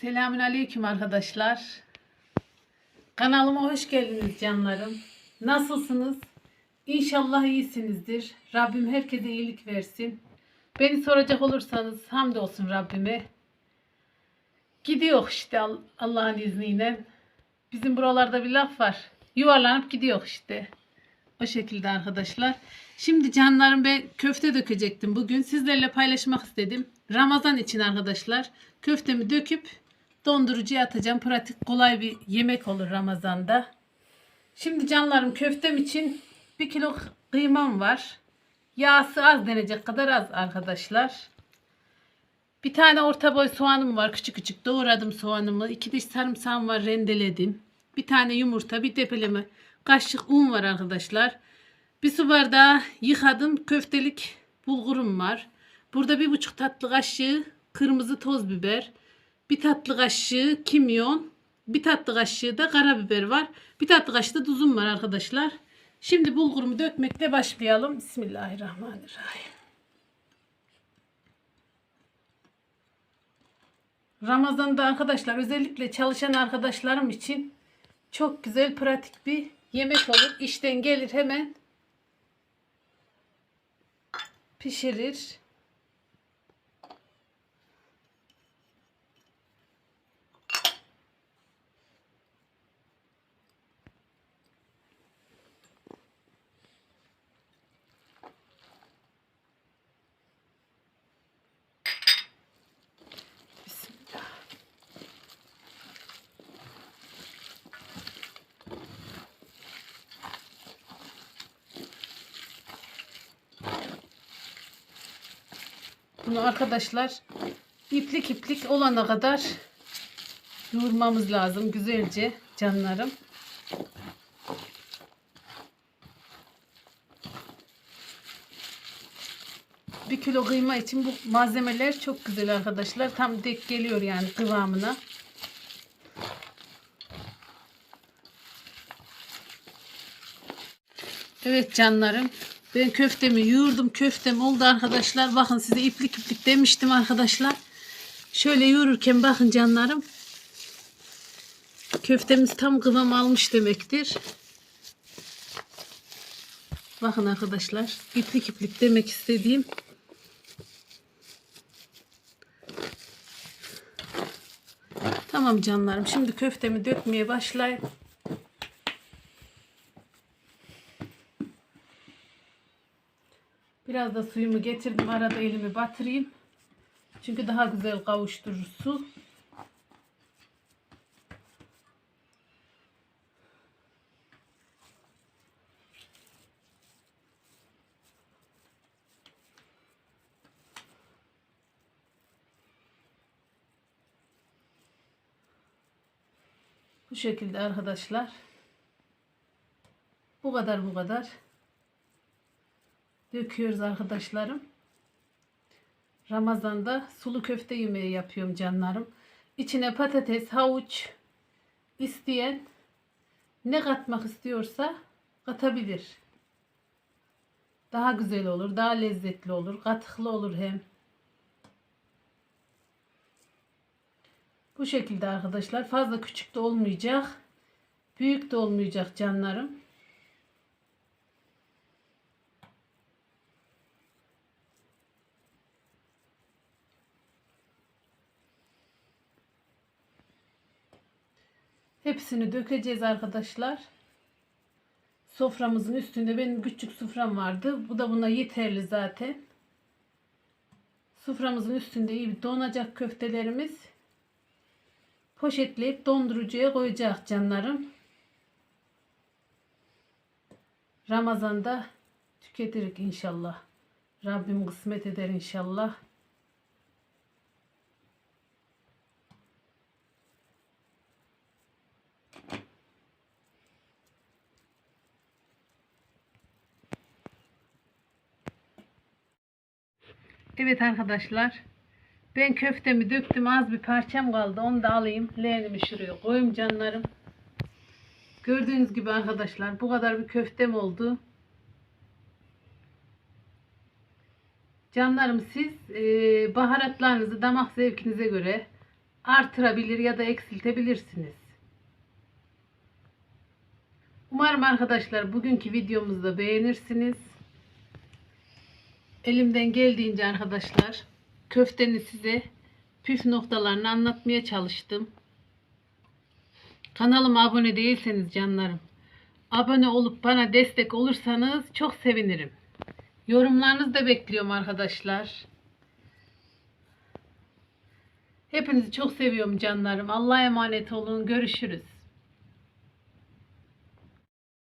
Selamün aleyküm arkadaşlar. Kanalıma hoş geldiniz canlarım. Nasılsınız? İnşallah iyisinizdir. Rabbim herkese iyilik versin. Beni soracak olursanız hamdolsun Rabbime. Gidiyor işte Al- Allah'ın izniyle. Bizim buralarda bir laf var. Yuvarlanıp gidiyor işte. O şekilde arkadaşlar. Şimdi canlarım ben köfte dökecektim bugün. Sizlerle paylaşmak istedim. Ramazan için arkadaşlar. Köftemi döküp dondurucuya atacağım. Pratik kolay bir yemek olur Ramazan'da. Şimdi canlarım köftem için 1 kilo kıymam var. Yağsı az denecek kadar az arkadaşlar. Bir tane orta boy soğanım var. Küçük küçük doğradım soğanımı. İki diş sarımsağım var rendeledim. Bir tane yumurta, bir tepeleme kaşık un var arkadaşlar. Bir su bardağı yıkadım köftelik bulgurum var. Burada bir buçuk tatlı kaşığı kırmızı toz biber. Bir tatlı kaşığı kimyon. Bir tatlı kaşığı da karabiber var. Bir tatlı kaşığı da tuzum var arkadaşlar. Şimdi bulgurumu dökmekle başlayalım. Bismillahirrahmanirrahim. Ramazan'da arkadaşlar özellikle çalışan arkadaşlarım için çok güzel pratik bir yemek olur. İşten gelir hemen pişirir. Bunu arkadaşlar iplik iplik olana kadar yoğurmamız lazım güzelce canlarım. Bir kilo kıyma için bu malzemeler çok güzel arkadaşlar. Tam dek geliyor yani kıvamına. Evet canlarım. Ben köftemi yoğurdum. Köftem oldu arkadaşlar. Bakın size iplik iplik demiştim arkadaşlar. Şöyle yoğururken bakın canlarım. Köftemiz tam kıvam almış demektir. Bakın arkadaşlar. iplik iplik demek istediğim. Tamam canlarım. Şimdi köftemi dökmeye başlayayım. Biraz da suyumu getirdim. Arada elimi batırayım. Çünkü daha güzel kavuşturur su. Bu şekilde arkadaşlar. Bu kadar bu kadar. Döküyoruz arkadaşlarım. Ramazan'da sulu köfte yemeği yapıyorum canlarım. İçine patates, havuç isteyen ne katmak istiyorsa katabilir. Daha güzel olur, daha lezzetli olur, katıklı olur hem. Bu şekilde arkadaşlar. Fazla küçük de olmayacak. Büyük de olmayacak canlarım. Hepsini dökeceğiz arkadaşlar. Soframızın üstünde benim küçük sofram vardı. Bu da buna yeterli zaten. Soframızın üstünde iyi bir donacak köftelerimiz. Poşetleyip dondurucuya koyacak canlarım. Ramazan'da tüketirik inşallah. Rabbim kısmet eder inşallah. Evet arkadaşlar. Ben köftemi döktüm. Az bir parçam kaldı. Onu da alayım. Leğenimi şuraya koyayım canlarım. Gördüğünüz gibi arkadaşlar bu kadar bir köftem oldu. Canlarım siz e, baharatlarınızı damak zevkinize göre artırabilir ya da eksiltebilirsiniz. Umarım arkadaşlar bugünkü videomuzu da beğenirsiniz. Elimden geldiğince arkadaşlar köftenin size püf noktalarını anlatmaya çalıştım. Kanalıma abone değilseniz canlarım. Abone olup bana destek olursanız çok sevinirim. Yorumlarınızı da bekliyorum arkadaşlar. Hepinizi çok seviyorum canlarım. Allah'a emanet olun. Görüşürüz.